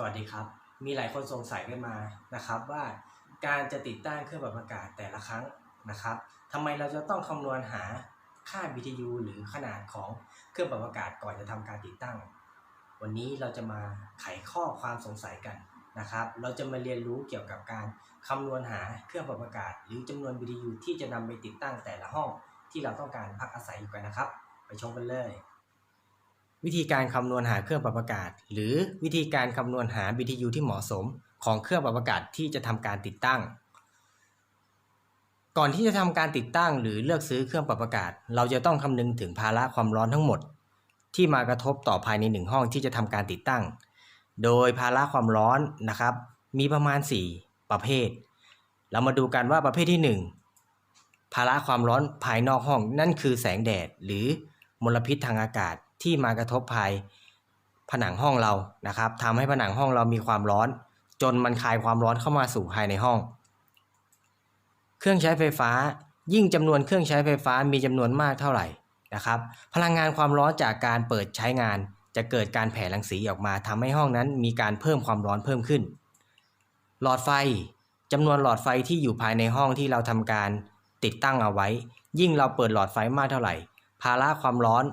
สวัสดีครับ มีหลายคนสงสัยกันมานะครับว่าการจะติดตั้งเครื่องปรับอากาศแต่ละครั้งนะครับทำไมเราจะต้องคำนวณหาค่า BTU หรือขนาดของเครื่องปรับอากาศก่อนจะทำการติดตั้ง วันนี้เราจะมาไขข้อความสงสัยกันนะครับ เราจะมาเรียนรู้เกี่ยวกับการคำนวณหาเครื่องปรับอากาศ หรือจำนวน BTU ที่จะนำไปติดตั้งแต่ละห้องที่เราต้องการพักอาศัยอยู่กันนะครับ ไปชมกันเลย วิธีการคำนวณหาเครื่องปรับอากาศ หรือวิธีการคำนวณหา BTU ที่เหมาะสมของเครื่องปรับอากาศที่จะทำการติดตั้ง ก่อนที่จะทำการติดตั้ง หรือเลือกซื้อเครื่องปรับอากาศ เราจะต้องคำนึงถึงภาระความร้อนทั้งหมด ที่มากระทบต่อภายในหนึ่งห้องที่จะทำการติดตั้ง โดยภาระความร้อนนะครับ มีประมาณ 4 ประเภท เรามาดูกันว่าประเภทที่ 1 ภาระความร้อนภายนอกห้องนั่นคือแสงแดด หรือมลพิษทางอากาศ ที่มากระทบภายผนังห้องเรานะครับทำให้ผนังห้องเรามีความร้อน จนมันคายความร้อนเข้ามาสู่ภายในห้อง เครื่องใช้ไฟฟ้า ยิ่งจำนวนเครื่องใช้ไฟฟ้ามีจำนวนมากเท่าไหร่นะครับ พลังงานความร้อนจากการเปิดใช้งาน จะเกิดการแผ่รังสีออกมาทำให้ห้องนั้นมีการเพิ่มความร้อนเพิ่มขึ้น หลอดไฟจำนวนหลอดไฟที่อยู่ภายในห้องที่เราทำการติดตั้งเอาไว้ ยิ่งเราเปิดหลอดไฟมากเท่าไหร่ ภาระความร้อน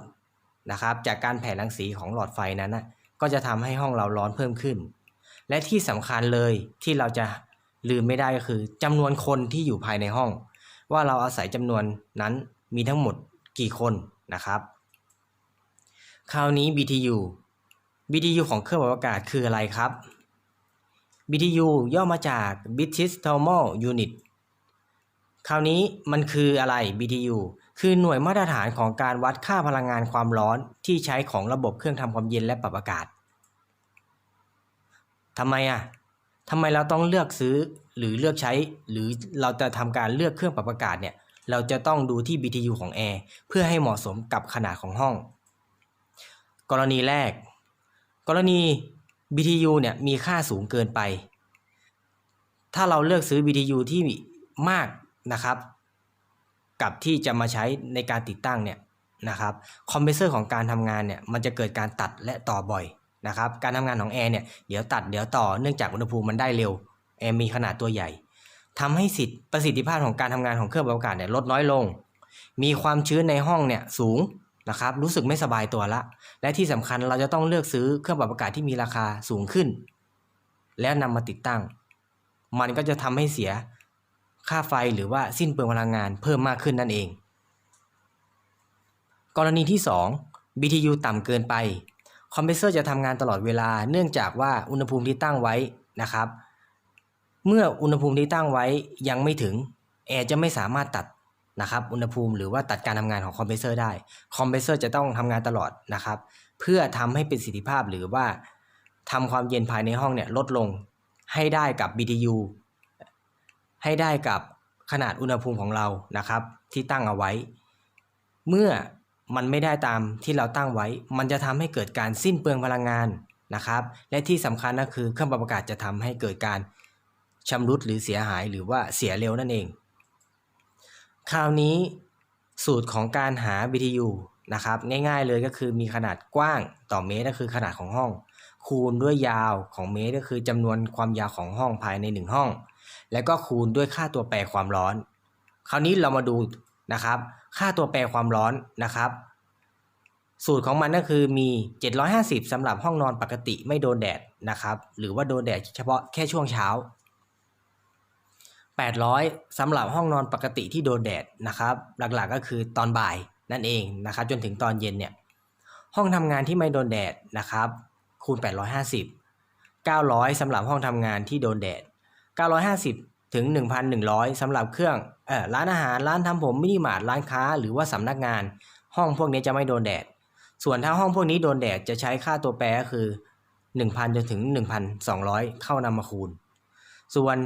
นะครับจากการแผ่รังสีของหลอดไฟนั้นนะก็จะทำให้ห้องเราร้อนเพิ่มขึ้น และที่สำคัญเลยที่เราจะลืมไม่ได้ก็คือจำนวนคนที่อยู่ภายในห้อง ว่าเราอาศัยจำนวนนั้นมีทั้งหมดกี่คนนะครับ คราวนี้ BTU BTU ของเครื่องปรับอากาศคืออะไรครับ BTU ย่อมาจาก British Thermal Unit คราวนี้มันคืออะไร BTU คือหน่วยมาตรฐานของการวัดค่าพลังงานความร้อนที่ใช้ของระบบเครื่องทำความเย็นและปรับอากาศทำไมอะทำไมเราต้องเลือกซื้อหรือเลือกใช้ หรือเราจะทำการเลือกเครื่องปรับอากาศเนี่ยเราจะต้องดูที่ BTU ของแอร์เพื่อให้เหมาะสมกับขนาดของห้อง กรณีแรก กรณี BTU เนี่ยมีค่าสูงเกินไป ถ้าเราเลือกซื้อ BTU ที่มากนะครับ กับที่จะมาใช้ในการติดตั้งเนี่ยนะครับคอมเพรสเซอร์ของการทำงานเนี่ยมันจะเกิดการตัดและต่อบ่อยนะครับการทำงานของแอร์เนี่ยเดี๋ยวตัดเดี๋ยวต่อเนื่องจากอุณหภูมิมันได้เร็วแอร์มีขนาดตัวใหญ่ทำให้สิทธิประสิทธิภาพของการทำงานของเครื่องปรับอากาศเนี่ยลดน้อยลง มีความชื้นในห้องเนี่ยสูงนะครับรู้สึกไม่สบายตัวละ และที่สำคัญเราจะต้องเลือกซื้อเครื่องปรับอากาศที่มีราคาสูงขึ้น แล้วนำมาติดตั้ง มันก็จะทำให้เสีย ค่าไฟหรือว่าสิ้นเปลืองพลังงานเพิ่มมากขึ้นนั่นเอง กรณีที่ 2 BTU ต่ำเกินไป คอมเพรสเซอร์จะทำงานตลอดเวลาเนื่องจากว่าอุณหภูมิที่ตั้งไว้นะครับ เมื่ออุณหภูมิที่ตั้งไว้ยังไม่ถึงแอร์จะไม่สามารถตัดนะครับอุณหภูมิหรือว่าตัดการทำงานของคอมเพรสเซอร์ได้ คอมเพรสเซอร์จะต้องทำงานตลอดนะครับ เพื่อทำให้ประสิทธิภาพหรือว่าทำความเย็นภายในห้องเนี่ยลดลงให้ได้กับ BTU ให้ได้กับขนาดอุณหภูมิของเรานะครับ ที่ตั้งเอาไว้ เมื่อมันไม่ได้ตามที่เราตั้งไว้ มันจะทำให้เกิดการสิ้นเปลืองพลังงานนะครับ และที่สำคัญก็คือเครื่องปรับอากาศจะทำให้เกิดการชำรุดหรือเสียหายหรือว่าเสียเร็วนั่นเอง คราวนี้สูตรของการหา BTU นะครับง่ายๆเลยก็คือมีขนาดกว้างต่อเมตรก็คือขนาดของห้อง คูณด้วยยาวของเมตรก็คือจำนวนความยาวของห้องภายในหนึ่งห้อง แล้วก็คูณด้วยค่าตัวแปรความร้อน คราวนี้เรามาดูนะครับ ค่าตัวแปรความร้อนนะครับ สูตรของมันก็คือมี 750สำหรับห้องนอนปกติไม่โดนแดดนะครับ หรือว่าโดนแดดเฉพาะแค่ช่วงเช้า 800สำหรับห้องนอนปกติที่โดนแดดนะครับ หลักๆก็คือตอนบ่ายนั่นเองนะครับจนถึงตอนเย็นเนี่ยห้องทำงานที่ไม่โดนแดดนะครับ คูณ 850 900สำหรับห้องทำงานที่โดนแดด 950 ถึง 1,100สำหรับเครื่องเอ่อร้านอาหารร้านทำผมมินิมาร์ทร้านค้า หรือว่าสำนักงาน ห้องพวกนี้จะไม่โดนแดด ส่วนถ้าห้องพวกนี้โดนแดดจะใช้ค่าตัวแปรก็คือ 1,000 จนถึง 1,200 เข้านำมาคูณ ส่วน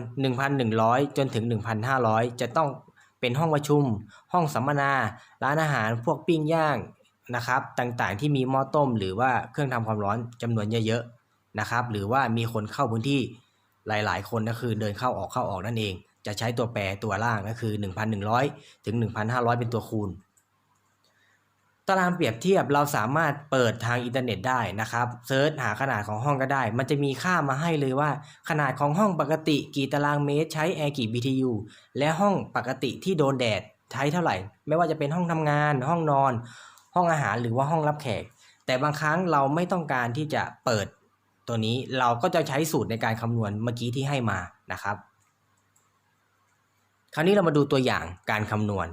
1,100 จนถึง 1,500 จะต้องเป็นห้องประชุม ห้องสัมมนา ร้านอาหารพวกปิ้งย่างนะครับต่างๆที่มีหม้อต้ม หรือว่าเครื่องทำความร้อนจำนวนเยอะๆนะครับหรือว่ามีคนเข้าพื้นที่ หลายๆ คนก็คือเดินเข้าออกเข้าออกนั่นเอง จะใช้ตัวแปรตัวล่างก็คือ 1,100 ถึง 1,500 เป็นตัวคูณ ตารางเปรียบเทียบเราสามารถเปิดทางอินเทอร์เน็ตได้นะครับเซิร์ชหาขนาดของห้องก็ได้ มันจะมีค่ามาให้เลยว่า ขนาดของห้องปกติกี่ตารางเมตร ใช้แอร์กี่ BTU และห้องปกติที่โดนแดดใช้เท่าไหร่ ไม่ว่าจะเป็นห้องทำงาน ห้องนอน ห้องอาหารหรือว่าห้องรับแขก แต่บางครั้งเราไม่ต้องการที่จะเปิด ตัวนี้เราก็จะใช้สูตรในการคำนวณเมื่อกี้ที่ให้มานะครับ คราวนี้เรามาดูตัวอย่างการคำนวณ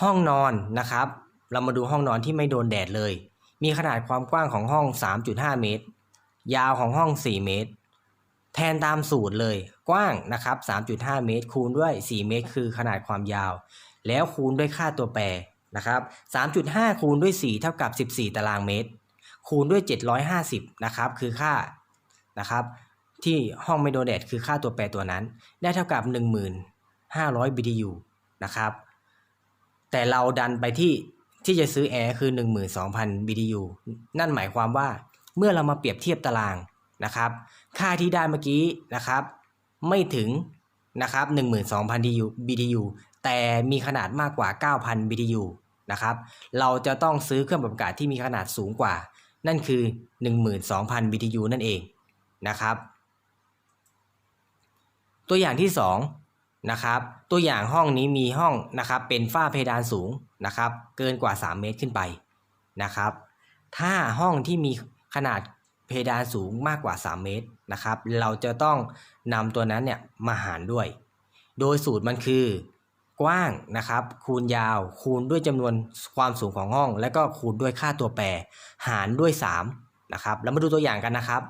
ห้องนอนนะครับ เรามาดูห้องนอนที่ไม่โดนแดดเลย มีขนาดความกว้างของห้อง 3.5 เมตร ยาวของห้อง 4 เมตร แทนตามสูตรเลยกว้างนะครับ 3.5 เมตร คูณด้วย 4 เมตร คือขนาดความยาว แล้วคูณด้วยค่าตัวแปรนะครับ 3.5 คูณด้วย 4 เท่ากับ 14 ตารางเมตร คูณด้วย 750นะครับคือค่านะครับที่ห้องไม่โดนแดดคือค่าตัวแปรตัวนั้น ได้เท่ากับ 1500 BTU นะครับแต่เราดันไปที่ที่จะซื้อแอร์คือ 12,000 BTU นั่นหมายความว่าเมื่อเรามาเปรียบเทียบตารางนะครับค่าที่ได้เมื่อกี้นะครับไม่ถึงนะครับ12,000 BTU แต่มีขนาดมากกว่า 9,000 BTU นะครับ เราจะต้องซื้อเครื่องปรับอากาศที่มีขนาดสูงกว่า นั่นคือ 12,000 BTU นั่นเองนะครับ ตัวอย่างที่2นะครับตัวอย่างห้องนี้มีห้องนะครับเป็นฝ้าเพดานสูงนะครับเกินกว่า 3 เมตรขึ้นไปนะครับ ถ้าห้องที่มีขนาดเพดานสูงมากกว่า 3 เมตรนะครับ เราจะต้องนำตัวนั้นเนี่ยมาหารด้วย โดยสูตรมันคือ กว้างนะครับ คูณยาว คูณด้วยจำนวนความสูงของห้อง แล้วก็คูณด้วยค่าตัวแปร หารด้วย3นะครับแล้วมาดูตัวอย่างกันนะครับ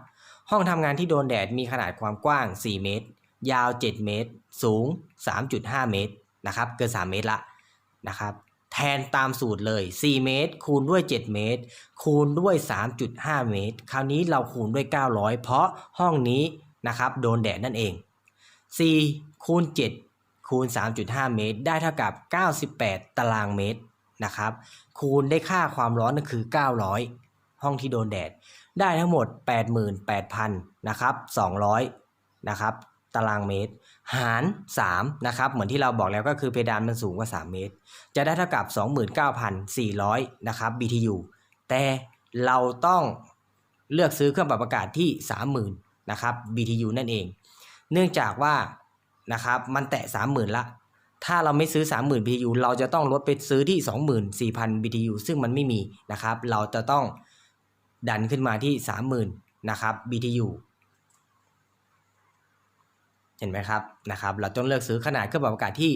ห้องทำงานที่โดนแดดมีขนาดความกว้าง 4 เมตร ยาว 7 เมตร สูง 3.5 เมตรนะครับเกิน 3 เมตรละนะครับแทนตามสูตรเลย 4 เมตร คูณด้วย 7 เมตร คูณด้วย 3.5 เมตร คราวนี้เราคูณด้วย 900 เพราะห้องนี้นะครับโดนแดดนั่นเอง 4 คูณ 7 คูณ 3.5 เมตร ได้เท่ากับ 98 ตารางเมตรนะครับ คูณได้ค่าความร้อนก็คือ 900 ห้องที่โดนแดด ได้ทั้งหมด 88,000นะครับ 200 นะครับ ตารางเมตร หาร 3 นะครับ เหมือนที่เราบอกแล้วก็คือเพดานมันสูงกว่า 3 เมตร จะได้เท่ากับ 29,400 นะครับ BTU แต่เราต้องเลือกซื้อเครื่องปรับอากาศที่ 30,000 นะครับ BTU นั่นเอง เนื่องจากว่า นะครับ มันแตะ 30,000 ละ ถ้าเราไม่ซื้อ 30,000 BTU เราจะต้องลดไปซื้อที่ 24,000 BTU ซึ่งมันไม่มีนะครับ เราจะต้องดันขึ้นมาที่ 30,000 นะครับ BTU เห็นไหมครับนะครับ เราต้องเลือกซื้อขนาดเครื่องปรับอากาศที่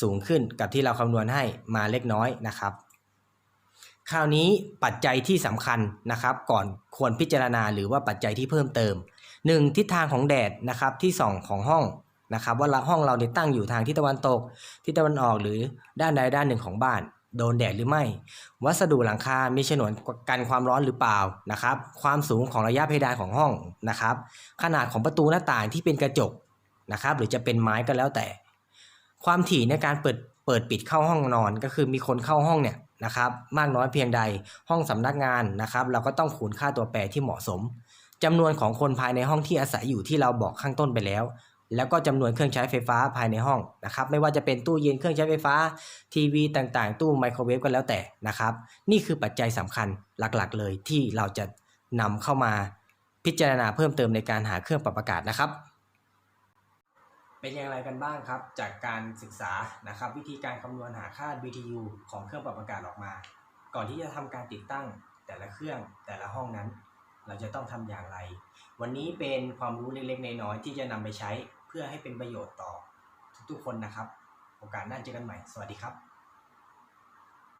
สูงขึ้นกับที่เราคำนวณให้มาเล็กน้อยนะครับ คราวนี้ปัจจัยที่สำคัญนะครับ ก่อนควรพิจารณาหรือว่าปัจจัยที่เพิ่มเติม 1. ทิศทางของแดดนะครับที่สองของห้อง นะครับว่าห้องเราเนี่ยตั้งอยู่ทางทิศตะวันตกทิศตะวันออกหรือด้านใดด้านหนึ่งของบ้าน โดนแดดหรือไม่ วัสดุหลังคา มีฉนวนกันความร้อนหรือเปล่านะครับ ความสูงของระยะเพดานของห้องนะครับ ขนาดของประตูหน้าต่างที่เป็นกระจกนะครับ หรือจะเป็นไม้ก็แล้วแต่ ความถี่ในการเปิดเปิดปิดเข้าห้องนอนก็คือมีคนเข้าห้องเนี่ยนะครับมากน้อยเพียงใดห้องสำนักงานนะครับ เราก็ต้องคูณค่าตัวแปรที่เหมาะสมจำนวนของคนภายในห้องที่อาศัยอยู่ที่เราบอกข้างต้นไปแล้ว แล้วก็จำนวนเครื่องใช้ไฟฟ้าภายในห้องนะครับ ไม่ว่าจะเป็นตู้เย็นเครื่องใช้ไฟฟ้า ทีวีต่างๆ ตู้ไมโครเวฟก็แล้วแต่นะครับ นี่คือปัจจัยสำคัญหลักๆ เลยที่เราจะนำเข้ามาพิจารณาเพิ่มเติมในการหาเครื่องปรับอากาศนะครับ เป็นอย่างไรกันบ้างครับ จากการศึกษานะครับ วิธีการคำนวณหาค่า BTU ของเครื่องปรับอากาศออกมา ก่อนที่จะทำการติดตั้งแต่ละเครื่องแต่ละห้องนั้น เราจะต้องทำอย่างไร วันนี้เป็นความรู้เล็กๆน้อยๆที่จะนำไปใช้ เพื่อให้เป็นประโยชน์ต่อทุกๆคนนะครับ โอกาสหน้าเจอกันใหม่ สวัสดีครับ